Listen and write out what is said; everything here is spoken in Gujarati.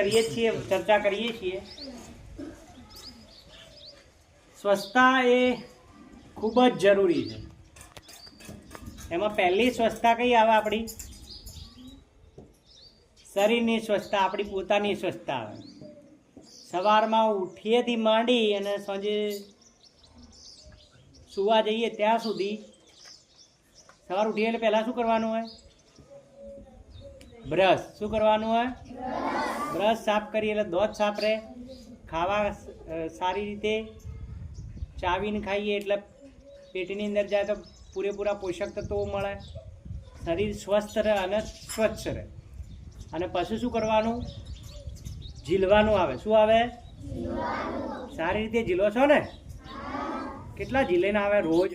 કરીએ છીએ, ચર્ચા કરીએ છીએ. સ્વચ્છતા એ ખૂબ જ જરૂરી છે. એમાં પહેલી સ્વચ્છતા કઈ આવે આપણી? શરીરની સ્વચ્છતા, આપણી પોતાની સ્વચ્છતા આવે. સવારમાં ઉઠીએથી માંડી અને સાંજે સુવા જઈએ ત્યાં સુધી. સવાર ઉઠીએ એટલે પહેલાં શું કરવાનું હોય? બ્રશ. શું કરવાનું હોય? બ્રશ સાફ કરીએ એટલે દોત સાફ રહે. ખાવા સારી રીતે ચાવીને ખાઈએ એટલે પેટની અંદર જાય તો પૂરેપૂરા પોષક તત્વો મળે. શરીર સ્વસ્થ રહે અને સ્વચ્છ રહે. અને પછી શું કરવાનું? ઝીલવાનું આવે. શું આવે? સારી રીતે ઝીલો છો ને? કેટલા ઝીલીને આવે રોજ?